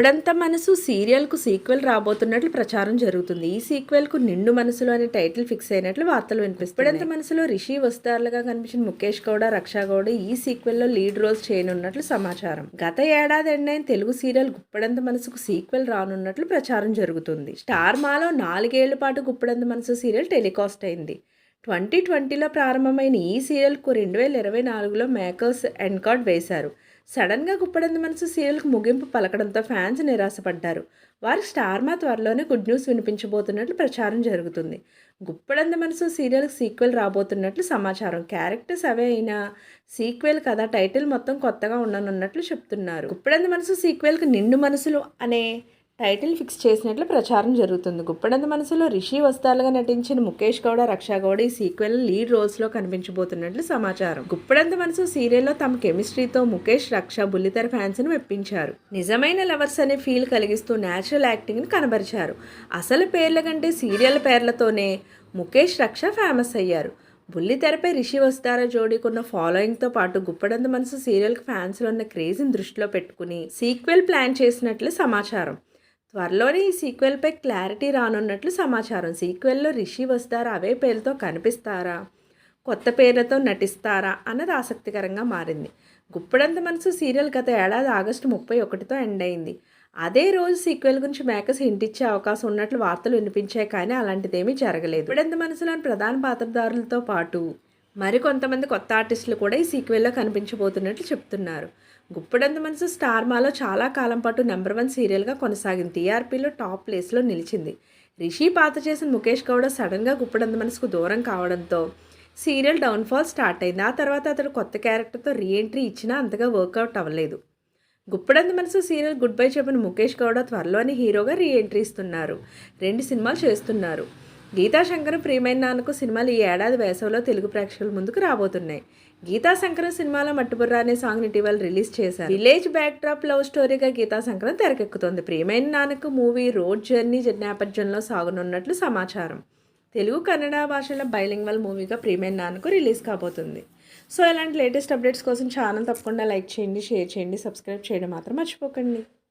ఇప్పుడంతా మనసు సీరియల్కు సీక్వెల్ రాబోతున్నట్లు ప్రచారం జరుగుతుంది. ఈ సీక్వెల్కు నిండు మనసులో అనే టైటిల్ ఫిక్స్ అయినట్లు వార్తలు వినిపిస్తాయి ఇప్పుడంత మనసులో రిషి వస్తారులుగా కనిపించిన ముఖేష్ గౌడ రక్షా గౌడ ఈ సీక్వెల్లో లీడ్ రోల్స్ చేయనున్నట్లు సమాచారం. గత ఏడాది ఎండైన తెలుగు సీరియల్ గుప్పడంత మనసుకు సీక్వెల్ రానున్నట్లు ప్రచారం జరుగుతుంది. స్టార్ మాలో నాలుగేళ్ళ పాటు గుప్పడంత మనసు సీరియల్ టెలికాస్ట్ అయింది. ట్వంటీ ట్వంటీలో ప్రారంభమైన ఈ సీరియల్కు రెండు వేల ఇరవై నాలుగులో మేకర్స్ ఎండ్ కార్డ్ వేశారు. సడన్గా గుప్పడంది మనసు సీరియల్కు ముగింపు పలకడంతో ఫ్యాన్స్ నిరాశపడ్డారు. వారికి స్టార్ మా త్వరలోనే గుడ్ న్యూస్ వినిపించబోతున్నట్లు ప్రచారం జరుగుతుంది. గుప్పడంది మనసు సీరియల్కి సీక్వెల్ రాబోతున్నట్లు సమాచారం. క్యారెక్టర్స్ అవే అయినా సీక్వెల్ కథ టైటిల్ మొత్తం కొత్తగా ఉండనున్నట్లు చెప్తున్నారు. గుప్పడంది మనసు సీక్వెల్కి నిండు మనసులు అనే టైటిల్ ఫిక్స్ చేసినట్లు ప్రచారం జరుగుతుంది. గుప్పడంత మనసులో రిషి వస్తాలుగా నటించిన ముఖేష్ గౌడ రక్షా గౌడ ఈ సీక్వెల్ లీడ్ రోల్స్లో కనిపించబోతున్నట్లు సమాచారం. గుప్పడంత మనసు సీరియల్లో తమ కెమిస్ట్రీతో ముఖేష్ రక్ష బుల్లితెర ఫ్యాన్స్ను మెప్పించారు. నిజమైన లవర్స్ అనే ఫీల్ కలిగిస్తూ న్యాచురల్ యాక్టింగ్ని కనబరిచారు. అసలు పేర్ల కంటే సీరియల్ పేర్లతోనే ముఖేష్ రక్ష ఫేమస్ అయ్యారు. బుల్లితెరపై రిషి వస్తారా జోడీకున్న ఫాలోయింగ్తో పాటు గుప్పడంత మనసు సీరియల్కి ఫ్యాన్స్లో ఉన్న క్రేజ్ని దృష్టిలో పెట్టుకుని సీక్వెల్ ప్లాన్ చేసినట్లు సమాచారం. త్వరలోనే ఈ సీక్వెల్పై క్లారిటీ రానున్నట్లు సమాచారం. సీక్వెల్లో రిషి వస్తారా? అవే పేరుతో కనిపిస్తారా? కొత్త పేర్లతో నటిస్తారా? అన్నది ఆసక్తికరంగా మారింది. గుప్పడంత మనసు సీరియల్ గత ఏడాది ఆగస్టు ముప్పై ఒకటితో ఎండ్ అయింది. అదే రోజు సీక్వెల్ గురించి మేకర్స్ హింట్ ఇచ్చే అవకాశం ఉన్నట్లు వార్తలు వినిపించాయి కానీ అలాంటిదేమీ జరగలేదు. ఇప్పుడెంత మనసులోని ప్రధాన పాత్రధారులతో పాటు మరికొంతమంది కొత్త ఆర్టిస్టులు కూడా ఈ సీక్వెల్లో కనిపించబోతున్నట్లు చెప్తున్నారు. గుప్పడంత మనసు స్టార్ మాలో చాలా కాలం పాటు నెంబర్ వన్ సీరియల్గా కొనసాగింది. టీఆర్పీలో టాప్ ప్లేస్లో నిలిచింది. రిషి పాత చేసిన ముఖేష్ గౌడ సడన్గా గుప్పడంత మనసుకు దూరం కావడంతో సీరియల్ డౌన్ఫాల్ స్టార్ట్ అయింది. ఆ తర్వాత అతడు కొత్త క్యారెక్టర్తో రీఎంట్రీ ఇచ్చినా అంతగా వర్కౌట్ అవ్వలేదు. గుప్పడంత మనసు సీరియల్ గుడ్ బై చెప్పిన ముఖేష్ గౌడ త్వరలోనే హీరోగా రీఎంట్రీ ఇస్తున్నారు. రెండు సినిమాలు చేస్తున్నారు. గీతాశంకర్ ప్రియమైన నాన్నకు సినిమాలు ఈ ఏడాది వేసవిలో తెలుగు ప్రేక్షకుల ముందుకు రాబోతున్నాయి. గీతా శంకరం సినిమాలో మట్టుబుర్ర అనే సాంగ్ ఇటీవల రిలీజ్ చేశారు. విలేజ్ బ్యాక్ డ్రాప్ లవ్ స్టోరీగా గీతా శంకరం తెరకెక్కుతోంది. ప్రియమైన నాన్నకు మూవీ రోడ్ జర్నీ నేపథ్యంలో సాగనున్నట్లు సమాచారం. తెలుగు కన్నడ భాషల బైలింగ్వల్ మూవీగా ప్రియమైన నాన్నకు రిలీజ్ కాబోతుంది. సో ఇలాంటి లేటెస్ట్ అప్డేట్స్ కోసం ఛానల్ తప్పకుండా లైక్ చేయండి షేర్ చేయండి సబ్స్క్రైబ్ చేయడం మాత్రం మర్చిపోకండి.